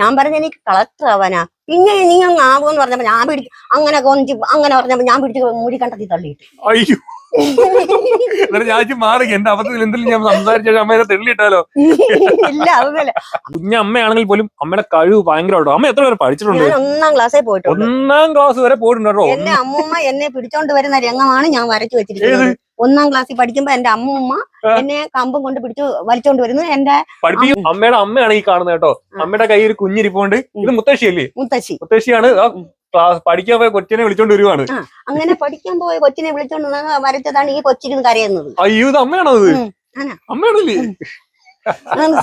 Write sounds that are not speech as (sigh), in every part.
ഞാൻ പറഞ്ഞ എനിക്ക് കളക്ടർ ആവാനാ. പിന്നെ നീ അങ്ങ് എന്ന് പറഞ്ഞപ്പോ ഞാൻ പിടിച്ച് അങ്ങനെ കൊഞ്ചി അങ്ങനെ പറഞ്ഞപ്പോ ഞാൻ പിടിച്ച് മുടി കണ്ടെത്തി തള്ളിയിട്ട്. അയ്യോ. ഞാൻ മാറി എന്റെ അബദ്ധത്തിൽ എന്തെങ്കിലും ഞാൻ സംസാരിച്ച അമ്മയെ തെള്ളിയിട്ടാലോ? ഇല്ല അതൊന്നുമില്ല കുഞ്ഞ അമ്മയാണെങ്കിൽ പോലും അമ്മയുടെ കഴിവ് ഭയങ്കരമായിട്ടോ അമ്മ എത്ര പേര് പഠിച്ചിട്ടുണ്ട്? ഒന്നാം ക്ലാസ്സിൽ പോയിട്ടുണ്ട്. ഒന്നാം ക്ലാസ് വരെ പോയിട്ടുണ്ടോ? എന്റെ അമ്മൂമ്മ എന്നെ പിടിച്ചോണ്ട് വരുന്ന രംഗമാണ് ഞാൻ വരച്ചു വെച്ചിരിക്കുന്നത്. ഒന്നാം ക്ലാസ്സിൽ പഠിക്കുമ്പോ എന്റെ അമ്മൂമ്മ. എന്നെ കമ്പും കൊണ്ട് പിടിച്ചു വലിച്ചോണ്ട് വരുന്നു. എന്റെ പഠിപ്പിക്കും അമ്മയുടെ അമ്മയാണ് ഈ കാണുന്നത് കേട്ടോ. അമ്മയുടെ കയ്യിൽ ഒരു കുഞ്ഞിരിപ്പുണ്ട്. ഇത് മുത്തശ്ശിയല്ലേ? മുത്തശ്ശി. മുത്തശ്ശിയാണ് പഠിക്കാൻ പോയ കൊച്ചിനെ വിളിച്ചോണ്ട് വരുവാണ്. അങ്ങനെ പഠിക്കാൻ പോയ കൊച്ചിനെ വിളിച്ചോണ്ട് വരച്ചതാണ് ഈ കൊച്ചിരുന്ന് കരയുന്നത്. അയ്യോ ഇത് അമ്മയാണോ ഇത്? അമ്മയാണല്ലേ?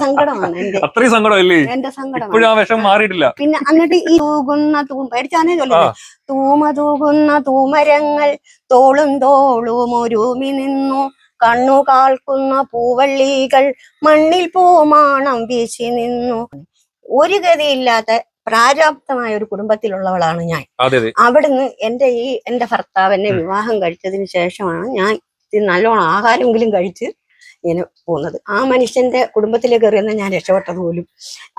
സങ്കടമാണ് അത്രയും സങ്കടമല്ലേ? എന്റെ സങ്കടം ഇപ്പോഴും ആ വിഷം മാറിയിട്ടില്ല. പിന്നെ അങ്ങോട്ട് ഈ തൂകുന്ന തൂമ്പ ചൊല്ലുന്നത് തൂമ തൂകുന്ന തൂമരങ്ങൾ തോളും തോളും ഒരുമി നിന്നു. കണ്ണു കാൽക്കുന്ന പൂവള്ളികൾ മണ്ണിൽ പൂമാണം വീശി നിന്നു. ഒരു ഗതിയില്ലാത്ത പ്രാരാബ്ധമായ ഒരു കുടുംബത്തിലുള്ളവളാണ് ഞാൻ. അവിടുന്ന് എന്റെ ഈ എന്റെ ഭർത്താവ് എന്നെ വിവാഹം കഴിച്ചതിന് ശേഷമാണ് ഞാൻ നല്ലോണം ആഹാരമെങ്കിലും കഴിച്ച് ഇങ്ങനെ പോകുന്നത്. ആ മനുഷ്യന്റെ കുടുംബത്തിലേക്ക് കയറിയെന്ന് ഞാൻ രക്ഷപ്പെട്ടത് പോലും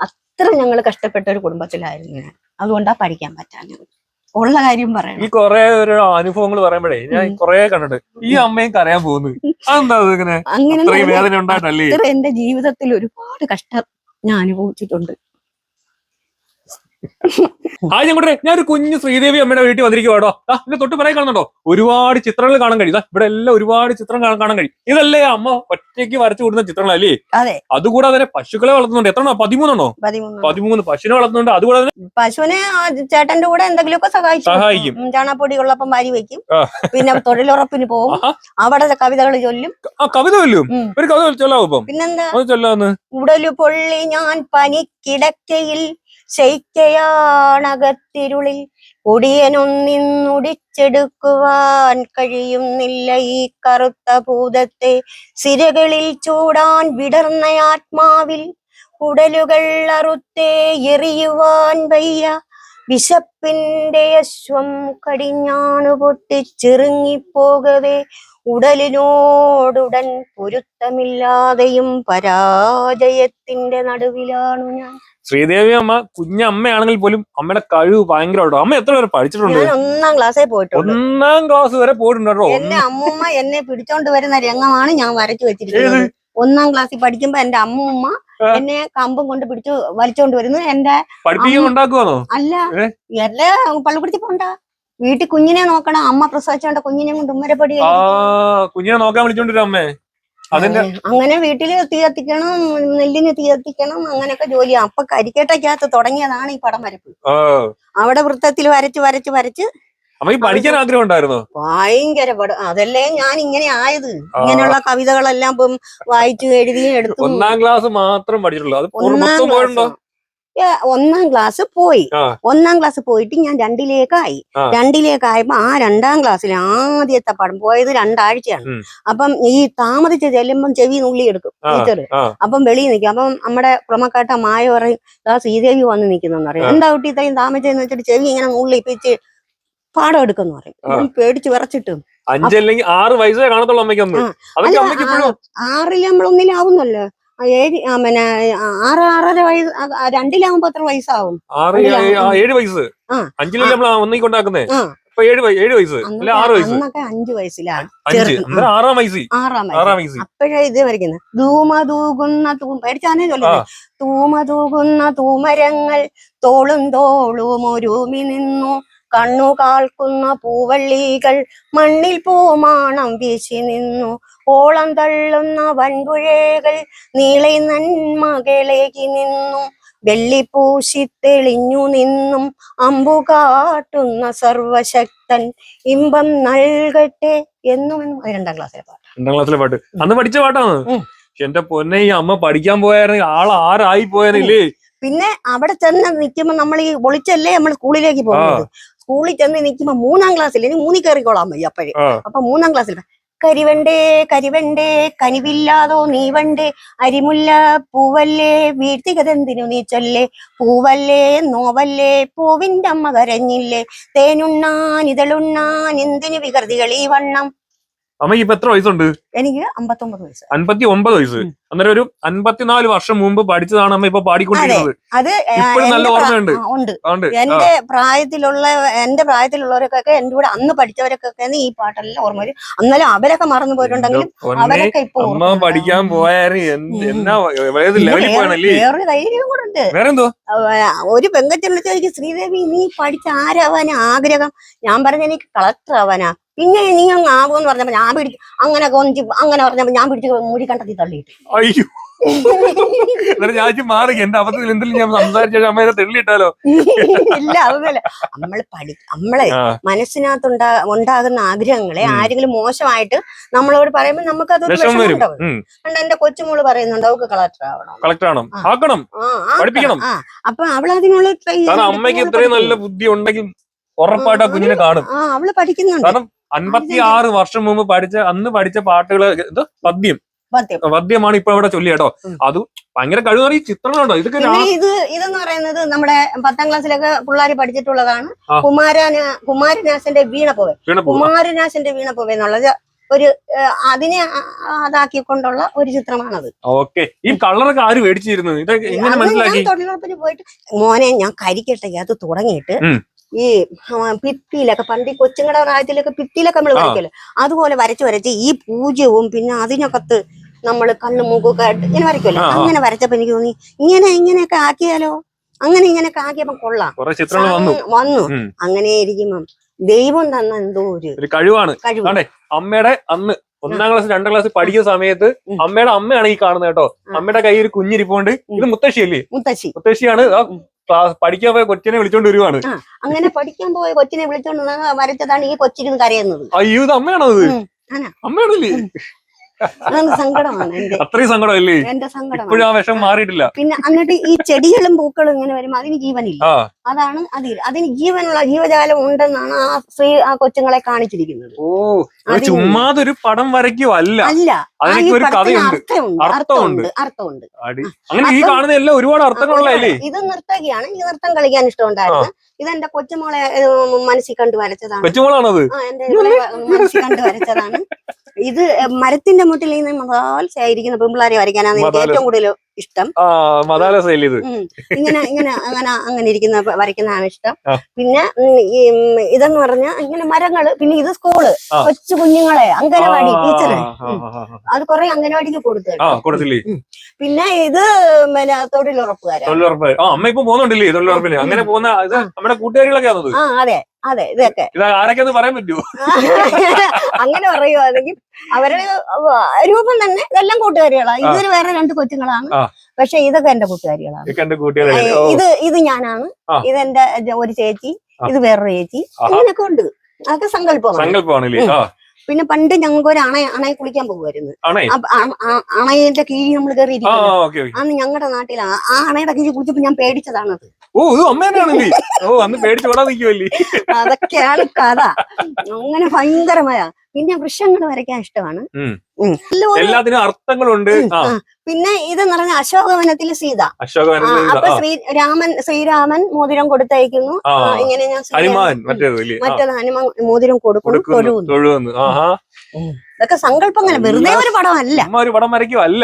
അത്ര ഞങ്ങൾ കഷ്ടപ്പെട്ട ഒരു കുടുംബത്തിലായിരുന്നു ഞാൻ. അതുകൊണ്ടാ പഠിക്കാൻ പറ്റാഞ്ഞത്. ഉള്ള കാര്യം ഈ പറയണം കൊറേ ഒരു അനുഭവങ്ങൾ പറയുമ്പോഴേ ഞാൻ കൊറേ കണ്ടിട്ട് ഈ അമ്മയും കരയാൻ പോകുന്നത് അതെന്താ ഇങ്ങനെ അങ്ങനെ വേദന ഉണ്ടായിട്ടല്ലേ? എന്റെ ജീവിതത്തിൽ ഒരുപാട് കഷ്ടം ഞാൻ അനുഭവിച്ചിട്ടുണ്ട്. ആ ഞാൻ കൂടെ ഞാൻ ഒരു കുഞ്ഞു ശ്രീദേവി അമ്മയുടെ വീട്ടിൽ വന്നിരിക്കുവാടോ. ആ ഇതിന്റെ തൊട്ട് പറയാൻ കാണുന്നുണ്ടോ? ഒരുപാട് ചിത്രങ്ങൾ കാണാൻ കഴിയും. ഇവിടെ എല്ലാം ഒരുപാട് ചിത്രം കാണാൻ കഴിയും. ഇതല്ലേ അമ്മ ഒറ്റയ്ക്ക് വരച്ചു കൊടുക്കുന്ന ചിത്രങ്ങളല്ലേ അതെ. അതുകൂടാതെ തന്നെ പശുക്കളെ വളർത്തുന്നുണ്ട്. എത്ര പതിമൂന്നെണ്ണോ? പതിമൂന്ന്. പശുവിനെ വളർത്തുന്നുണ്ട്. അതുകൂടാതെ പശുവിനെ ചേട്ടന്റെ കൂടെ എന്തെങ്കിലുമൊക്കെ സഹായിക്കും സഹായിക്കും. ചാണപ്പൊടി ഉള്ളപ്പം വാരി വെക്കും. പിന്നെ തൊഴിലുറപ്പിന് പോകും. അവിടെ കവിതകൾ ചൊല്ലും. ആ കവിത ചൊല്ലും? ഒരു കവിത ചൊല്ലാവും ഇപ്പം? പിന്നെന്താ? ചൊല്ലാന്ന്. ഉടലു പൊള്ളി ഞാൻ പനിക്കിടക്കയിൽ ശൈത്യയാണകത്തിരുളിൽ ഒടിയനൊന്നിന്നുടിച്ചെടുക്കുവാൻ കഴിയുന്നില്ല ഈ കറുത്ത ഭൂതത്തെ. സിരകളിൽ ചൂടാൻ വിടർന്ന ആത്മാവിൽ ഉടലുകൾ അറുത്തേ എറിയുവാൻ വയ്യ. വിശപ്പിന്റെ അശ്വം കടിഞ്ഞാണു പൊട്ടിച്ചിറുങ്ങിപ്പോകവേ. ഉടലിനോടുടൻ പൊരുത്തമില്ലാതെയും പരാജയത്തിന്റെ നടുവിലാണു ഞാൻ. ശ്രീദേവി അമ്മ കുഞ്ഞമ്മയാണെങ്കിൽ പോലും അമ്മയുടെ കഴിവ് ഭയങ്കരമായിട്ടോ? അമ്മ എത്ര പേര് പഠിച്ചിട്ടുണ്ട്? ഒന്നാം ക്ലാസ്സിൽ പോയിട്ടുണ്ട്. ഒന്നാം ക്ലാസ് വരെ പോയിട്ടുണ്ട് കേട്ടോ. എന്റെ അമ്മൂമ്മ എന്നെ പിടിച്ചോണ്ട് വരുന്ന രംഗമാണ് ഞാൻ വരച്ചു വെച്ചിരിക്കുന്നത്. ഒന്നാം ക്ലാസ്സിൽ പഠിക്കുമ്പോ എന്റെ അമ്മൂമ്മ എന്നെ കമ്പും കൊണ്ട് പിടിച്ചു വലിച്ചോണ്ട് വരുന്നു. എന്റെ അല്ല? എല്ലാ പള്ളിക്കുടിച്ച് പോണ്ട. വീട്ടിൽ കുഞ്ഞിനെ നോക്കണം. അമ്മ പ്രസവിച്ചോണ്ട കുഞ്ഞിനെ കൊണ്ട് ഉമ്മരപ്പടി കുഞ്ഞിനെ നോക്കാൻ വിളിച്ചോണ്ടിരും അമ്മേ. അങ്ങനെ വീട്ടിൽ തീ കത്തിക്കണം നെല്ലിന് തീ കത്തിക്കണം അങ്ങനെയൊക്കെ ജോലി. അപ്പൊ കരിക്കേട്ടക്കകത്ത് തുടങ്ങിയതാണ് ഈ പടം വരപ്പ്. അവിടെ വൃത്തത്തിൽ വരച്ച് വരച്ച് വരച്ച് പഠിക്കാൻ ആഗ്രഹം ഉണ്ടായിരുന്നോ? ഭയങ്കര പടം അതല്ലേ ഞാൻ ഇങ്ങനെ ആയത്. ഇങ്ങനെയുള്ള കവിതകളെല്ലാം ഇപ്പം വായിച്ചു എഴുതി എടുത്തു. ഒന്നാം ക്ലാസ് മാത്രം പഠിച്ചിട്ടുള്ളൂ. ഒന്നാം ക്ലാസ് പോയി. ഒന്നാം ക്ലാസ് പോയിട്ട് ഞാൻ രണ്ടിലേക്കായി. രണ്ടിലേക്കായപ്പോ ആ രണ്ടാം ക്ലാസ്സിൽ ആദ്യത്തെ പടം പോയത് രണ്ടാഴ്ചയാണ്. അപ്പം ഈ താമസിച്ച് ചെല്ലുമ്പം ചെവി നുള്ളി എടുക്കും. ടീച്ചർ അപ്പം വെളിയിൽ നിൽക്കും. അപ്പം നമ്മുടെ ക്രമക്കാട്ട മായ പറയും ആ ശ്രീദേവി വന്ന് നിൽക്കുന്നെന്ന് പറയും. എന്താ കുട്ടി ഇത്രയും താമസിച്ചെന്ന് വെച്ചിട്ട് ചെവി ഇങ്ങനെ നുള്ളിപ്പിച്ച് പാഠം എടുക്കുന്നു പറയും. പേടിച്ച് വിറച്ചിട്ട്. അഞ്ചല്ലെങ്കിൽ ആറ് വയസ്സേ കാണത്തുള്ളൂ അമ്മയ്ക്ക് അന്ന് ആറിൽ നമ്മൾ ഒന്നിലാവുന്നല്ലോ ഏഴ് പിന്നെ ആറ് ആറര വയസ്സ് ആ, എത്ര വയസ്സാവും? ആറ് ഏഴ് വയസ്സ്. അഞ്ചിലല്ലേ നമ്മൾ കൊണ്ടാക്കുന്നേ ഏഴ് വയ- ഏഴ് വയസ്സ്. അല്ലെ അന്നൊക്കെ ആറ് വയസ്സ്? അന്നൊക്കെ അഞ്ചു ആറാം വയസ്സ്. ആറാം വയസ്സ്. ആറാം വയസ്സ്. അപ്പോഴേ ഇത് വരയ്ക്കുന്നത്. ധൂമ തൂകുന്ന ചൊല്ലുന്നത് തൂമ തൂകുന്ന തൂമരങ്ങൾ തോളും തോളും ഒരുമി നിന്നു. കണ്ണു കാൾക്കുന്ന പൂവള്ളികൾ മണ്ണിൽ പൂമാണം വീശി നിന്നു. ഓളം തള്ളുന്ന വൻപുഴകൾ നീളെ നന്മകളേകി നിന്നു. വെള്ളിപ്പൂശി തെളിഞ്ഞു നിന്നും അമ്പു കാട്ടുന്ന സർവശക്തൻ ഇമ്പം നൽകട്ടെ എന്നും രണ്ടാം ക്ലാസ്സിലെ പാട്ട്. രണ്ടാം ക്ലാസ്സിലെ പാട്ട്. അന്ന് പഠിച്ച പാട്ടാണ്. എന്റെ പൊന്നെ ഈ അമ്മ പഠിക്കാൻ പോയായിരുന്നെങ്കിൽ ആൾ ആരായി പോയാനില്ലേ പിന്നെ അവിടെ ചെന്ന് നിൽക്കുമ്പോ നമ്മൾ ഈ ഒളിച്ചല്ലേ നമ്മൾ സ്കൂളിലേക്ക് പോകുന്നത്. സ്കൂളിൽ ചെന്ന് നിൽക്കുമ്പോ മൂന്നാം ക്ലാസ്സിൽ ഇനി മൂന്നി കയറിക്കോളാൻ മതി അപ്പോഴേ. അപ്പൊ മൂന്നാം ക്ലാസ്സിൽ കരിവണ്ടേ കരിവണ്ടേ കനിവില്ലാതോ നീ വണ്ടേ അരിമുല്ല പൂവല്ലേ വീഴ്ത്തികതെന്തിനു നീ ചൊല്ലേ പൂവല്ലേ നോവല്ലേ പൂവിന്റെ അമ്മ കരഞ്ഞില്ലേ തേനുണ്ണാൻ ഇതളുണ്ണാൻ എന്തിനു വികൃതികൾ ഈ വണ്ണം? അമ്മയ്ക്ക് ഇപ്പൊ എത്ര വയസ്സുണ്ട്? എനിക്ക് അമ്പത്തൊമ്പത് വയസ്സ്. അൻപത്തി ഒമ്പത് വയസ്സ്. അന്നേരം ഒരു അൻപത്തിനാല് വർഷം മുമ്പ് പഠിച്ചതാണ് അമ്മ ഇപ്പൊ പാടിക്കൊണ്ടിരിക്കുന്നത്. അത് ഇപ്പോഴും നല്ല ഓർമ്മയുണ്ട്. ഉണ്ട്. എന്റെ പ്രായത്തിലുള്ള എന്റെ പ്രായത്തിലുള്ളവരൊക്കെ എന്റെ കൂടെ അന്ന് പഠിച്ചവരൊക്കെ ഈ പാട്ടെല്ലാം ഓർമ്മ വരും. എന്നാലും അവരൊക്കെ മറന്നു പോയിട്ടുണ്ടെങ്കിലും അവരൊക്കെ ഇപ്പൊ അമ്മ പഠിക്കാൻ ധൈര്യം കൂടെ ഉണ്ട്. വേറെന്തോ? ഒരു പെങ്കച്ചെന്ന് ചോദിക്കും ശ്രീദേവി നീ പഠിച്ച ആരാവാനാ ആഗ്രഹം? ഞാൻ പറഞ്ഞ എനിക്ക് കളക്ടർ ആവാനാ. പിന്നെ നീ അങ്ങ് ആവുമെന്ന് പറഞ്ഞപ്പോ ഞാൻ പിടിച്ചു അങ്ങനെ കൊഞ്ചി അങ്ങനെ പറഞ്ഞപ്പോ ഞാൻ പിടിച്ച് മുടി കണ്ടെത്തി തള്ളിയിട്ട്. അയ്യോ. എന്നിട്ട് ഞാൻ മാറി എന്റെ അബദ്ധത്തിൽ എന്തെങ്കിലും ഞാൻ സംസാരിച്ച അമ്മേനെ തെള്ളിയിട്ടാലോ? ഇല്ല അതൊന്നുമല്ല നമ്മൾ പഠി നമ്മളെ മനസ്സിനകത്ത് മനസ്സിനകത്തുണ്ടാ ഉണ്ടാകുന്ന ആഗ്രഹങ്ങളെ ആരെങ്കിലും മോശമായിട്ട് നമ്മളോട് പറയുമ്പോൾ നമുക്ക് അത് വിഷം വിഷമം വരും. ഉണ്ടാവും ഉം. കണ്ട എന്റെ കൊച്ചുമോൾ പറയുന്നുണ്ട് അവൾക്ക് കളക്ടർ ആവണം. കളക്ടർ ആണോ ആക്കണം. പഠിപ്പിക്കണം. അപ്പൊ അവൾ അതിനുള്ള അമ്മയ്ക്ക് ഇത്രയും നല്ല. ബുദ്ധി ഉണ്ടെങ്കിൽ ഉറപ്പായിട്ട് ആ ആ, കുഞ്ഞിനെ കാണും. ആ അവൾ പഠിക്കുന്നുണ്ട്. കാരണം അൻപത്തി ആറ് വർഷം മുമ്പ് പഠിച്ച അന്ന് പഠിച്ച പാട്ടുകൾ എന്ത് പദ്യം. പദ്യമാണ് ഇപ്പൊ ഇവിടെ ചൊല്ലി കേട്ടോ. അത് ഭയങ്കര കഴിവ് ഈ ചിത്രങ്ങളുണ്ടോ? ഇതൊക്കെ ഇത് ഇതെന്ന് പറയുന്നത് നമ്മുടെ പത്താം ക്ലാസ്സിലൊക്കെ പിള്ളേർ പഠിച്ചിട്ടുള്ളതാണ് കുമാരന കുമാരനാശന്റെ വീണപ്പുവെ. വീണ പോവാ. കുമാരനാശന്റെ വീണപ്പുവെ എന്നുള്ളത് ഒരു അതിനെ അതാക്കിക്കൊണ്ടുള്ള ഒരു ചിത്രമാണത്. ഓക്കെ. ഈ കളറൊക്കെ ആര് മേടിച്ചിരുന്നു? ഇതൊക്കെ തൊഴിലുറപ്പിന് പോയിട്ട് മോനെ ഞാൻ കരിക്കട്ടെ അത് തുടങ്ങിയിട്ട്. ഈ ഭിത്തിയിലൊക്കെ പണ്ട് ഈ കൊച്ചുങ്ങളുടെ പ്രായത്തിലൊക്കെ ഭിത്തിയിലൊക്കെ നമ്മൾ. വരയ്ക്കല്ലോ അതുപോലെ വരച്ച് വരച്ച് ഈ പൂജ്യവും പിന്നെ അതിനകത്ത് നമ്മൾ കണ്ണു മൂക്കൊക്കെ ആയിട്ട് ഇങ്ങനെ വരയ്ക്കുമല്ലോ ആ. അങ്ങനെ വരച്ചപ്പോ എനിക്ക് തോന്നി ഇങ്ങനെ ഇങ്ങനെയൊക്കെ ആക്കിയാലോ? അങ്ങനെ ഇങ്ങനെയൊക്കെ ആക്കിയപ്പോ കൊള്ളാം. വന്നു. വന്നു. അങ്ങനെ ഇരിക്കുമ്പം ദൈവം തന്ന എന്തോ ഒരു കഴിവാണ്. കഴിവ്. അമ്മയുടെ അന്ന് ഒന്നാം ക്ലാസ് രണ്ടാം ക്ലാസ് പഠിക്കുന്ന സമയത്ത്. അമ്മയുടെ അമ്മയാണ് ഈ കാണുന്നത് കേട്ടോ. അമ്മയുടെ കയ്യിൽ ഒരു കുഞ്ഞിരിപ്പുണ്ട്. ഇത് മുത്തശ്ശിയല്ലേ? മുത്തശ്ശി. മുത്തശ്ശിയാണ്. ക്ലാസ് പഠിക്കാൻ പോയ കൊച്ചിനെ വിളിച്ചോണ്ട് വരുവാണ്. അങ്ങനെ പഠിക്കാൻ പോയ കൊച്ചിനെ വിളിച്ചോണ്ട് വരച്ചതാണ് ഈ കൊച്ചിരുന്ന് കരയുന്നത്. അയ്യോ ഇത് അമ്മയാണോ ഇത്? അമ്മയാണല്ലേ? അതൊന്ന് സങ്കടമാണ് എന്റെ അത്രയും സങ്കടമല്ലേ? എന്റെ സങ്കടം ഇപ്പോഴും ആ വിഷം മാറിയിട്ടില്ല. പിന്നെ എന്നിട്ട് ഈ ചെടികളും പൂക്കളും ഇങ്ങനെ വരുമ്പോ അതിന് ജീവനില്ല. അതാണ് അതിൽ. അതിന് ജീവനുള്ള ജീവജാലം ഉണ്ടെന്നാണ് ആ സ്ത്രീ ആ കൊച്ചുങ്ങളെ കാണിച്ചിരിക്കുന്നത്. ഓ ചുമ്മാതെ ഒരു പടം വരയ്ക്കോ? അല്ല. അല്ല. പടത്തിന് കഥയുണ്ട്. അർത്ഥമുണ്ട്. അർത്ഥമുണ്ട്. അങ്ങനെ ഈ കാണുന്ന എല്ലാം ഒരുപാട് അർത്ഥങ്ങളുള്ളതല്ലേ ഇത് നൃത്തകയാണ്. ഈ നൃത്തം കളിക്കാൻ ഇഷ്ടമുണ്ടായിരുന്നു. ഇതെന്റെ കൊച്ചുമോളെ ഏഹ്, മനസ്സിൽ കണ്ടു വരച്ചതാണ്. കൊച്ചുമോളാണത്? എന്റെ മനസ്സിൽ കണ്ടു വരച്ചതാണ്. (laughs) ഇത് മരത്തിന്റെ മുട്ടിൽ നിന്ന് മതാലസയായിരിക്കുന്ന പെമ്പിളാരെ വരയ്ക്കാനാണ് എനിക്ക് ഏറ്റവും കൂടുതൽ ഇഷ്ടം. ഇങ്ങനെ ഇങ്ങനെ അങ്ങനെ അങ്ങനെ ഇരിക്കുന്ന വരയ്ക്കുന്നതാണ് ഇഷ്ടം. പിന്നെ ഇതെന്ന് പറഞ്ഞാൽ ഇങ്ങനെ മരങ്ങൾ പിന്നെ ഇത് സ്കൂൾ കൊച്ചു കുഞ്ഞുങ്ങളെ അംഗനവാടി ടീച്ചറ്. അത് കുറെ അംഗനവാടിക്ക് കൊടുത്തില്ലേ? പിന്നെ ഇത് പിന്നെ തൊഴിലുറപ്പുകാരാ തൊഴിലുറപ്പ്. അമ്മ ഇപ്പൊ പോകുന്നുണ്ടല്ലേ തൊഴിലുറപ്പിന്? അങ്ങനെ പോകുന്ന നമ്മുടെ കൂട്ടുകാരികളൊക്കെ ആ അതെ. അതെ ഇതൊക്കെ. ഇത് ആരൊക്കെയാന്ന് പറയാൻ പറ്റുമോ? (laughs) അങ്ങനെ പറയുവാണെങ്കിൽ അവരുടെ രൂപം തന്നെ ഇതെല്ലാം കൂട്ടുകാരികളാണ് ഇതൊരു വേറെ രണ്ട് കൊച്ചുങ്ങളാണ്. പക്ഷെ ഇതൊക്കെ എന്റെ കൂട്ടുകാരികളാണ്. ഇത് ഇത് ഞാനാണ്. ഇതെന്റെ ഒരു ചേച്ചി ഇത് വേറൊരു ചേച്ചി. അങ്ങനെയൊക്കെ ഉണ്ട്. അതൊക്കെ സങ്കല്പമാണ്. സങ്കല്പമാണ് പിന്നെ പണ്ട് ഞങ്ങൾക്ക് ഒരു അണ അണയെ കുളിക്കാൻ പോകുമായിരുന്നു. അണയന്റെ കീഴിൽ നമ്മൾ കയറി അന്ന് ഞങ്ങളുടെ നാട്ടിൽ ആ അണയുടെ കീഴിൽ കുളിച്ചപ്പോ ഞാൻ പേടിച്ചതാണ് ഓ ഓ അന്ന് നിൽക്കുമല്ലേ അതൊക്കെയാണ് കഥ. അങ്ങനെ ഭയങ്കരമായ പിന്നെ വൃക്ഷങ്ങൾ വരയ്ക്കാൻ ഇഷ്ടമാണ്. എല്ലാത്തിനും അർത്ഥങ്ങളുണ്ട്. പിന്നെ ഇതെന്ന് പറഞ്ഞ അശോകവനത്തിലെ സീത. അശോക അപ്പൊ ശ്രീ രാമൻ ശ്രീരാമൻ മോതിരം കൊടുത്തയക്കുന്നു. ഇങ്ങനെ ഞാൻ ശ്രീരാമൻ- മറ്റേത് ഹനുമാൻ മോതിരം കൊടുക്കുന്നു കൊടുക്കുന്നു ആഹാ. ഇതൊക്കെ സങ്കല്പങ്ങൾ വെറുതെ ഒരു പടമല്ല. അമ്മ ഒരു പടം വരയ്ക്കും അല്ല.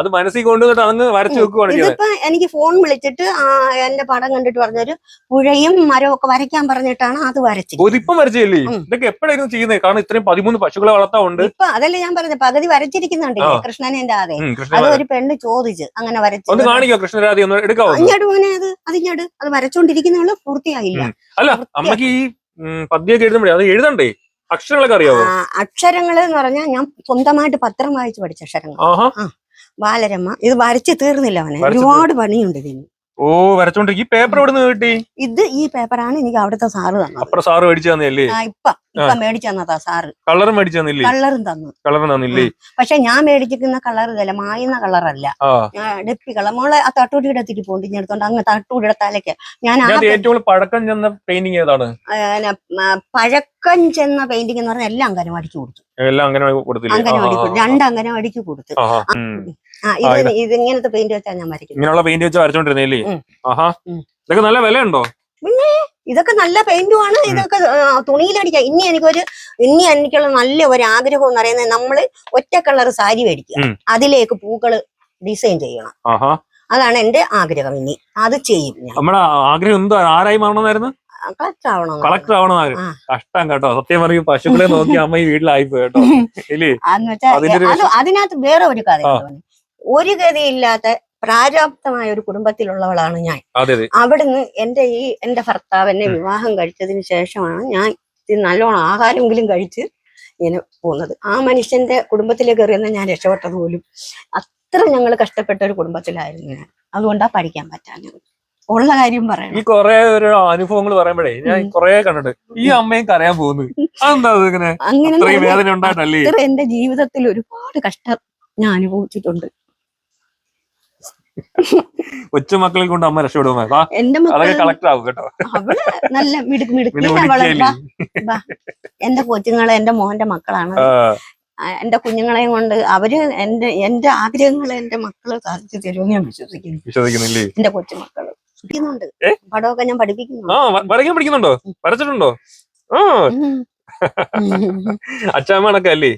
അത് മനസ്സിൽ കൊണ്ടുവന്നിട്ട് അങ്ങ് വരച്ചു വെക്കുവാണ് ഇതിപ്പോ എനിക്ക് ഫോൺ വിളിച്ചിട്ട് ആ എന്റെ പടം കണ്ടിട്ട് പറഞ്ഞൊരു പുഴയും മരവും ഒക്കെ വരയ്ക്കാൻ പറഞ്ഞിട്ടാണ് അത് വരച്ചത്. ഒതിപ്പം വരച്ചല്ലേ ഇതൊക്കെ എപ്പോഴായിരുന്നു ചെയ്യുന്നത്? കാരണം ഇത്രയും പതിമൂന്ന് പശുക്കളെ വളർത്താറുണ്ട് ഇപ്പൊ അതല്ലേ ഞാൻ പറഞ്ഞത്. പകുതി വരച്ചിരിക്കുന്നുണ്ട്. കൃഷ്ണനെ രാധേ അത് ഒരു പെണ്ണ് ചോദിച്ച് അങ്ങനെ ഒന്ന് വരച്ചു കാണിക്കോ കൃഷ്ണരാധി ഒന്ന് എടുക്കാവോ ഒന്ന്? അഞ്ഞാട് മോനെ അത് അതിഞ്ഞാട് അത് വരച്ചോണ്ടിരിക്കുന്നുള്ള പൂർത്തിയായില്ല. അല്ല അമ്മയ്ക്ക് ഈ പദ്യൊക്കെ പദ്യമൊക്കെ എഴുതുമ്പോഴേ അത് എഴുതണ്ടേ? അക്ഷരങ്ങളൊക്കെ അറിയാമോ അക്ഷരങ്ങൾ അക്ഷരങ്ങൾ എന്ന് പറഞ്ഞാൽ ഞാൻ സ്വന്തമായിട്ട് പത്രം വായിച്ച് പഠിച്ച അക്ഷരങ്ങൾ ബാലരമ്മ ബാലരമ. ഇത് വരച്ച് തീർന്നില്ല അവനെ. ഒരുപാട് പണിയുണ്ട് ഇതിന്. ഓ വരച്ചോണ്ടിരിക്കും. ഈ പേപ്പർ എവിടെ നിന്ന് കിട്ടി? ഇത് ഈ പേപ്പറാണ് എനിക്ക് അവിടുത്തെ സാറ് തന്നത്. അപ്പുറം സാറ് മേടിച്ചു തന്നല്ലേ ആ, ഇപ്പൊ ഇപ്പൊ മേടിച്ചു തന്നതാ സാറ്. കളറും മേടിച്ചു തന്നില്ലേ? കളറും തന്നു. കളർ തന്നില്ലേ? പക്ഷെ ഞാൻ മേടിച്ചിരിക്കുന്ന കളർ ഇതല്ല മായുന്ന കളറല്ല ഡെപ്പി കളർ മോളെ ആ തട്ടൂടിയുടെ പോണ്ടി ഞാൻ എടുത്തോണ്ട് അങ്ങ് തട്ടൂടിയുടെ തലയ്ക്ക്. ഞാൻ ഏറ്റവും പഴക്കം ചെന്ന പെയിന്റിങ് ഏതാണ്? പഴക്കം ചെന്ന പെയിന്റിംഗ് എന്ന് പറഞ്ഞാൽ എല്ലാം അംഗനവാടിക്ക് കൊടുത്തു. എല്ലാം അംഗനവാടി കൊടുത്തു. രണ്ട് അംഗനവാടിക്ക് കൊടുത്തു. ഇത് ഇങ്ങനത്തെ പെയിന്റ് വെച്ചാ ഞാൻ വരയ്ക്കുന്നത്. ഇങ്ങനെയുള്ള പെയിന്റ് വെച്ച് വരച്ചോണ്ടിരുന്നേ. ആഹാ. ഇതൊക്കെ നല്ല വിലയുണ്ടോ? ഇതൊക്കെ നല്ല പെയിന്റുമാണ് ഇതൊക്കെ ആ, തുണിയിലടിക്കാം. ഇനി എനിക്കൊരു ഇനി എനിക്കുള്ള നല്ല ഒരു ആഗ്രഹം എന്ന് പറയുന്നത് നമ്മൾ ഒറ്റ കളർ സാരി മേടിക്കുക. അതിലേക്ക് പൂക്കൾ ഡിസൈൻ ചെയ്യണം. ആഹാ. അതാണ് എന്റെ ആഗ്രഹം. ഇനി അത് ചെയ്യും നമ്മുടെ ആഗ്രഹം എന്തോ? ആരായി മാറണമെന്നായിരുന്നു? കളക്ടർ ആവണം കളക്ടർ ആവണമെന്നായിരുന്നു. ആ. കഷ്ടം കേട്ടോ. സത്യം പറയും പശുക്കളെ നോക്കി അമ്മ ഈ വീട്ടിലായി പോയി കേട്ടോ. അതിനകത്ത് വേറെ ഒരു കാര്യം. ഒരു ഗതിയില്ലാത്ത പ്രാരാബ്ധമായ ഒരു കുടുംബത്തിലുള്ളവളാണ് ഞാൻ. അവിടുന്ന് എന്റെ ഈ എന്റെ ഭർത്താവ് എന്നെ വിവാഹം കഴിച്ചതിന് ശേഷമാണ് ഞാൻ നല്ലോണം ആഹാരമെങ്കിലും കഴിച്ച് ഇങ്ങനെ പോകുന്നത്. ആ മനുഷ്യന്റെ കുടുംബത്തിലേക്ക് എറിയുന്ന ഞാൻ രക്ഷപ്പെട്ടത് പോലും അത്ര ഞങ്ങൾ കഷ്ടപ്പെട്ട ഒരു കുടുംബത്തിലായിരുന്നു ഞാൻ. അതുകൊണ്ടാ പഠിക്കാൻ പറ്റാഞ്ഞത്. ഉള്ള കാര്യം പറയാം ഈ കൊറേ ഒരു അനുഭവങ്ങൾ പറയുമ്പോഴേ ഞാൻ. കൊറേ കണ്ടിട്ട് ഈ അമ്മയും കരയാൻ പോകുന്നത് അതെന്താ ഇങ്ങനെ അങ്ങനെ എന്റെ ജീവിതത്തിൽ ഒരുപാട് കഷ്ടം ഞാൻ അനുഭവിച്ചിട്ടുണ്ട്. കൊച്ചുമക്കളെ കൊണ്ട് അമ്മ എന്റെ അതൊക്കെ കളക്ടർ ആവും കേട്ടോ. അവൾ നല്ല മിടുക്ക് വാ. എന്റെ കൊച്ചുങ്ങളെ എന്റെ മോന്റെ മക്കളാണ്. എന്റെ കുഞ്ഞുങ്ങളെയും കൊണ്ട് അവർ എന്റെ എന്റെ ആഗ്രഹങ്ങൾ എന്റെ മക്കൾ സാധിച്ചു തരുമെന്ന് ഞാൻ വിശ്വസിക്കുന്നു. വിശ്വസിക്കുന്നില്ലേ? എന്റെ കൊച്ചുമക്കൾ. പഠിക്കുന്നുണ്ട്? പടമൊക്കെ ഞാൻ പഠിപ്പിക്കുന്നു വരയ്ക്കാൻ പഠിക്കുന്നുണ്ടോ? വരച്ചിട്ടുണ്ടോ? ആ. അച്ചാമ്മണൊക്കെ അല്ലേ?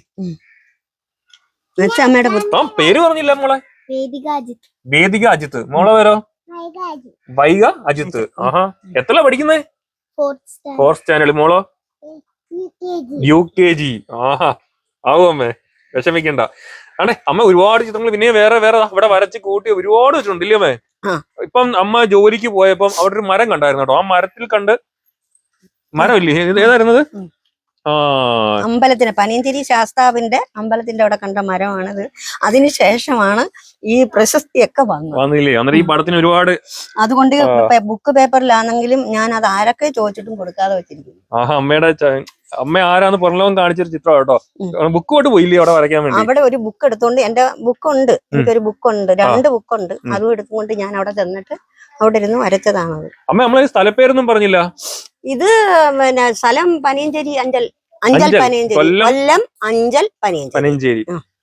അമ്മയുടെ ആ പേര് പറഞ്ഞില്ല മോളെ. വേദിക അജിത് വേദിക അജിത്ത്. മോളെ പേരോ? വൈക അജിത് അജിത്ത്. ആഹാ. എത്ര പഠിക്കുന്നേ? ഫോർത്ത് സ്റ്റാൻഡേർഡ് മോളോ? U K G U K G ആഹാ. ആവും അമ്മേ. വിഷമിക്കണ്ട. ആണേ അമ്മ ഒരുപാട് ചിത്രങ്ങൾ പിന്നെ വേറെ വേറെ അവിടെ ഇവിടെ വരച്ച് കൂട്ടി ഒരുപാട് വെച്ചിട്ടുണ്ട് ഇല്ലേ അമ്മേ? ഇപ്പം അമ്മ ജോലിക്ക് പോയപ്പം അവിടെ ഒരു മരം കണ്ടായിരുന്നു കേട്ടോ. ആ മരത്തിൽ കണ്ട് മരം ഇല്ലേ ഇത് ഏതായിരുന്നത്? അമ്പലത്തിന് പനിയഞ്ചേരി ശാസ്താവിന്റെ അമ്പലത്തിന്റെ അവിടെ കണ്ട മരമാണിത്. അതിനുശേഷമാണ് ഈ പ്രശസ്തിയൊക്കെ വന്നു. വന്നില്ലേ? അന്നേരം ഈ പടത്തിന് ഒരുപാട് അതുകൊണ്ട് ബുക്ക് പേപ്പറിലാണെങ്കിലും ഞാൻ അത് ആരൊക്കെ ചോദിച്ചിട്ടും കൊടുക്കാതെ വെച്ചിരിക്കുന്നു. ആഹാ അമ്മയുടെ ച- അമ്മ ആരാന്ന് പുറംലോകം കാണിച്ചൊരു ചിത്രം കേട്ടോ. ബുക്ക് കൊണ്ട് പോയില്ലേ അവിടെ വരയ്ക്കാൻ വേണ്ടി? അവിടെ ഒരു ബുക്ക് എടുത്തോണ്ട് എന്റെ ബുക്ക് ഉണ്ട്. എനിക്കൊരു ബുക്കുണ്ട് രണ്ട് ബുക്ക് ഉണ്ട്. അതും എടുത്തുകൊണ്ട് ഞാൻ അവിടെ ചെന്നിട്ട് അവിടെ ഇരുന്ന് വരച്ചതാണത്. അമ്മ നമ്മളെ സ്ഥലപ്പേരൊന്നും പറഞ്ഞില്ല? ഇത് പിന്നെ സ്ഥലം പനിയഞ്ചേരി അഞ്ചൽ. അഞ്ചൽ പനിയഞ്ചേരി കൊല്ലം. അഞ്ചൽ പനിയഞ്ചേരി.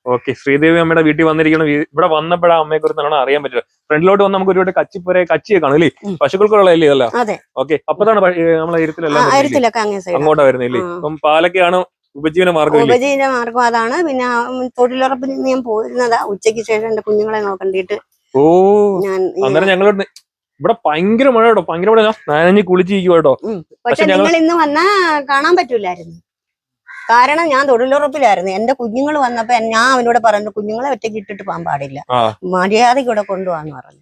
ഓക്കെ ശ്രീദേവി അമ്മയുടെ വീട്ടിൽ വന്നിരിക്കണം ഇവിടെ വന്നപ്പോഴാ അമ്മയെ കുറിച്ച് നല്ലോണം അറിയാൻ പറ്റില്ല ഫ്രണ്ടിലോട്ട് വന്ന് നമുക്ക് ഒരുപാട് കച്ചിപ്പുര കച്ചിയെ കാണും അല്ലേ. പശുക്കൾക്കുള്ളതല്ലേ അല്ല ഓക്കെ അപ്പതാണ് നമ്മളെ ഇരുത്തിലെല്ലാം അങ്ങോട്ടാ വരുന്നില്ലേ അപ്പം പാലക്കാണ് ഉപജീവന മാർഗം ഉപജീവന മാർഗം അതാണ്. പിന്നെ ഉം, തൊഴിലുറപ്പിൽ ഞാൻ പോയിരുന്നതാ. ഉച്ചയ്ക്ക് ശേഷം എന്റെ കുഞ്ഞുങ്ങളെ നോക്കണ്ടിട്ട് ഓ അന്നേരം ഞങ്ങളോട് ഇവിടെ ഭയങ്കര മഴ കേട്ടോ ഭയങ്കര മഴ നനഞ്ഞ് കുളിച്ചിരിക്കുവാട്ടോ പക്ഷെ ഞങ്ങൾ- നിങ്ങൾ ഇന്ന് വന്നാ കാണാൻ പറ്റൂലായിരുന്നു. കാരണം ഞാൻ തൊഴിലുറപ്പിലായിരുന്നു. എന്റെ കുഞ്ഞുങ്ങൾ വന്നപ്പോ ഞാൻ അവനോട് പറഞ്ഞു കുഞ്ഞുങ്ങളെ ഒറ്റയ്ക്ക് ഇട്ടിട്ട് പോകാൻ പാടില്ല. മര്യാദയ്ക്ക് ഇവിടെ കൊണ്ടുപോകാന്ന് പറഞ്ഞു.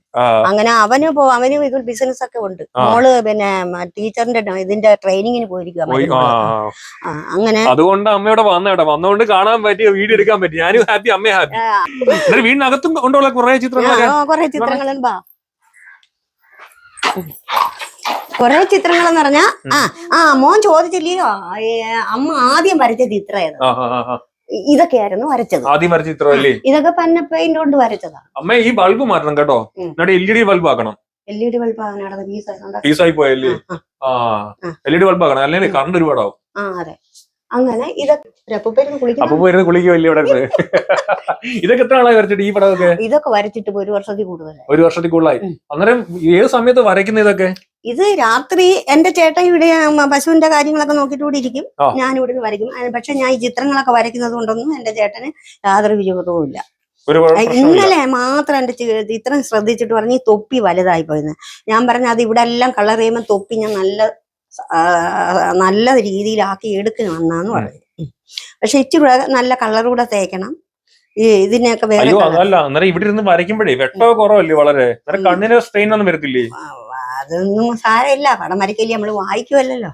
അങ്ങനെ അവന് പോ അവനും ഇത് ബിസിനസ് ഒക്കെ ഉണ്ട്. മോൾ പിന്നെ ടീച്ചറിന്റെ ഇതിന്റെ ട്രെയിനിങ്ങിന് പോയിരിക്കുക. അങ്ങനെ അതുകൊണ്ട് അമ്മയോടെ വന്ന വന്നുകൊണ്ട് കാണാൻ പറ്റിയ വീഡിയോ എടുക്കാൻ പറ്റി. ഞാനും ഹാപ്പി ഹാപ്പി വീടിനകത്തും കൊണ്ടുള്ള കുറെ ചിത്രങ്ങൾ കൊറേ കൊറേ ചിത്രങ്ങൾ എന്ന് പറഞ്ഞാ ആ ആ മോൻ ചോദിച്ചില്ലയോ അമ്മ ആദ്യം വരച്ച ചിത്രം ഏത്. ഇതൊക്കെയായിരുന്നു വരച്ചത്. ആദ്യം വരച്ച ചിത്രം അല്ലേ ഇതൊക്കെ പന്ന പെയിന്റ് കൊണ്ട് വരച്ചതാണ്. അമ്മ ഈ ബൾബ് മാറ്റണം കേട്ടോ. എൽ ഇ ഡി ബൾബ് ആക്കണം. എൽ ഇ ഡി ബൾബ് ആകാനാണ് പീസായി പോയല്ലേ? ആ ആ. എൽ ഇ ഡി ബൾബ് ആക്കണം അല്ലെങ്കിൽ കറണ്ട് ഒരുപാടാവും. ആ അതെ. അങ്ങനെ ഇതൊക്കെ അപ്പൂപ്പേരുന്ന് കുളിക്കും പോയിരുന്ന് കുളിക്കുമല്ലേ ഇവിടെ? ഇതൊക്കെ എത്ര ആളായി വരച്ചിട്ട് ഈ പടമൊക്കെ? ഇതൊക്കെ വരച്ചിട്ട് ഇപ്പൊ ഒരു വർഷത്തിൽ കൂടുതൽ ഒരു വർഷത്തിൽ കൂടുതലായി. അന്നേരം ഏത് സമയത്ത് വരയ്ക്കുന്ന ഇതൊക്കെ? ഇത് രാത്രി എന്റെ ചേട്ടൻ ഇവിടെ പശുവിന്റെ കാര്യങ്ങളൊക്കെ നോക്കിയിട്ട് കൂടി ഇരിക്കും. ഞാൻ ഇവിടെ നിന്ന് വരയ്ക്കും. പക്ഷെ ഞാൻ ഈ ചിത്രങ്ങളൊക്കെ വരയ്ക്കുന്നത് കൊണ്ടൊന്നും എന്റെ ചേട്ടന് യാതൊരു വിജയവും ഇല്ല ഇന്നലെ മാത്രം എന്റെ ചിത്രം ശ്രദ്ധിച്ചിട്ട് പറഞ്ഞ് ഈ തൊപ്പി വലുതായി പോയെന്ന്. ഞാൻ പറഞ്ഞ അത് ഇവിടെ എല്ലാം കളർ ചെയ്യുമ്പോൾ തൊപ്പി ഞാൻ നല്ല നല്ല രീതിയിലാക്കി എടുക്കണമെന്നാന്ന് പറഞ്ഞു. പക്ഷെ ഇച്ചിരി നല്ല കളർ കൂടെ തേക്കണം. ഈ ഇതിനെയൊക്കെ വേറെ അയ്യോ അതല്ല. അന്നേരം ഇവിടെ ഇരുന്ന് വരയ്ക്കുമ്പോഴേ വെട്ടമൊക്കെ കുറവല്ലേ വളരെ? അന്നേരം ഉം. കണ്ണിന് സ്ട്രെയിൻ ഒന്നും വരത്തില്ലേ? അതൊന്നും സാരമില്ല. പടം വരയ്ക്കല്ലേ നമ്മൾ വായിക്കുമല്ലോ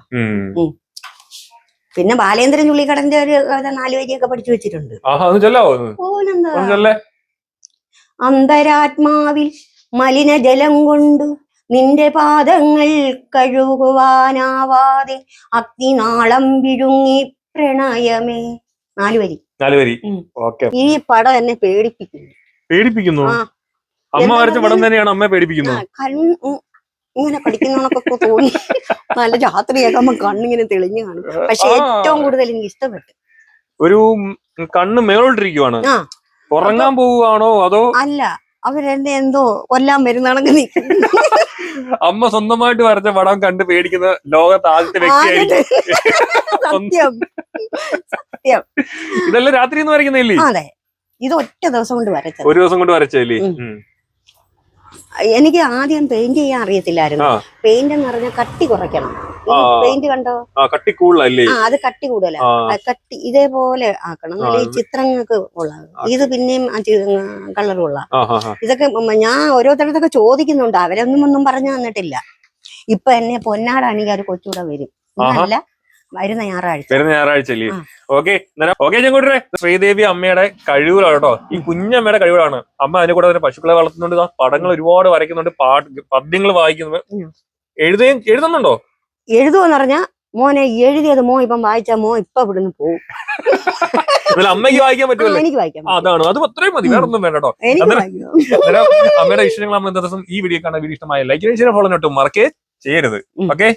പിന്നെ ബാലേന്ദ്രൻ ചുള്ളിക്കടന്റെ ഒരു കഥ നാല് വരിയൊക്കെ പഠിച്ചു വെച്ചിട്ടുണ്ട്. അന്തരാത്മാവിൽ മലിന ജലം കൊണ്ടു നിന്റെ പാദങ്ങൾ കഴുകുവാനാവാതെ അഗ്നിനാളം വിഴുങ്ങി പ്രണയമേ. നാലുവരി നാലുവരി നാല് വരി. ഓക്കെ. ഈ പടം എന്നെ പേടിപ്പിക്കുന്നു. പേടിപ്പിക്കുന്നു? അമ്മ വരച്ച പടം തന്നെയാണ് അമ്മ പേടിപ്പിക്കുന്നത്. ഇങ്ങനെ പഠിക്കുന്നവണൊക്കെ തോന്നി. നല്ല രാത്രിയൊക്കെ ആകുമ്പോ കണ്ണിങ്ങനെ തെളിഞ്ഞു കാണും. പക്ഷെ ഏറ്റവും കൂടുതൽ എനിക്ക് ഇഷ്ടപ്പെട്ടു. ഒരു കണ്ണ് മേളോട്ടിരിക്കുവാണ് ഉറങ്ങാൻ പോവുകയാണോ അതോ അല്ല. അവരെന്നെ എന്തോ കൊല്ലാൻ വരുന്നാണെങ്കിൽ അമ്മ സ്വന്തമായിട്ട് വരച്ച പടം കണ്ട് പേടിക്കുന്ന ലോകത്ത് ആദ്യത്തെ വ്യക്തിയായിരിക്കും സത്യം. സത്യം. ഇതെല്ലാം രാത്രി വരയ്ക്കുന്നില്ലേ അതെ. ഇത് ഒറ്റ ദിവസം കൊണ്ട് വരച്ചത്. ഒരു ദിവസം കൊണ്ട് വരച്ചല്ലേ. എനിക്ക് ആദ്യം പെയിന്റ് ചെയ്യാൻ അറിയത്തില്ലായിരുന്നു. പെയിന്റ് എന്ന് പറഞ്ഞാൽ കട്ടി കുറയ്ക്കണം. പെയിന്റ് കണ്ടോ? കട്ടി കൂടുതലല്ലേ? അത് കട്ടി കൂടുതലാ. ഇതേപോലെ ആക്കണം. ഈ ചിത്രങ്ങൾക്ക് ഉള്ളത് ഇത് പിന്നെയും കളർ ആ. ഇതൊക്കെ ഞാൻ ഓരോരുത്തരത്തൊക്കെ ചോദിക്കുന്നുണ്ട്. അവരൊന്നും ഒന്നും പറഞ്ഞു തന്നിട്ടില്ല. ഇപ്പൊ എന്നെ പൊന്നാടാണെങ്കിൽ ഒരു കൊച്ചുകൂടെ വരും. നല്ല വരുന്ന ഞായറാഴ്ച. വരുന്ന ഞായറാഴ്ച അല്ലേ. ഓക്കെ ഓക്കെ ചെങ്കൂട്ടരെ ശ്രീദേവി അമ്മയുടെ കഴിവുകളാണ്? കേട്ടോ ഈ കുഞ്ഞമ്മയുടെ കഴിവുകളാണ്. അമ്മ അതിന്റെ കൂടെ തന്നെ പശുക്കളെ വളർത്തുന്നുണ്ട്. പടങ്ങൾ ഒരുപാട് വരയ്ക്കുന്നുണ്ട്. പാട്ട് പദ്യങ്ങൾ വായിക്കുന്നുണ്ട്. എഴുതുകയും എഴുതുന്നുണ്ടോ? എഴുതുമെന്ന് പറഞ്ഞാ മോനെ എഴുതിയത് മോ ഇപ്പം വായിച്ച മോ ഇപ്പൊ ഇവിടുന്ന് പോകും അമ്മയ്ക്ക് വായിക്കാൻ പറ്റുമല്ലേ എനിക്ക് വായിക്കാം അതാണ്. അത് അത്രയും മതി. വേറെ ഒന്നും വേണ്ട കേട്ടോ അമ്മയുടെ ഇഷ്ടങ്ങൾ നമ്മൾ ഈ വീഡിയോ കാണാൻ വീഡിയോ ഇഷ്ടമായ ലൈക്ക് ഫോളോ നോട്ടും മറക്കേ ചെയ്യരുത്. ഓക്കെ.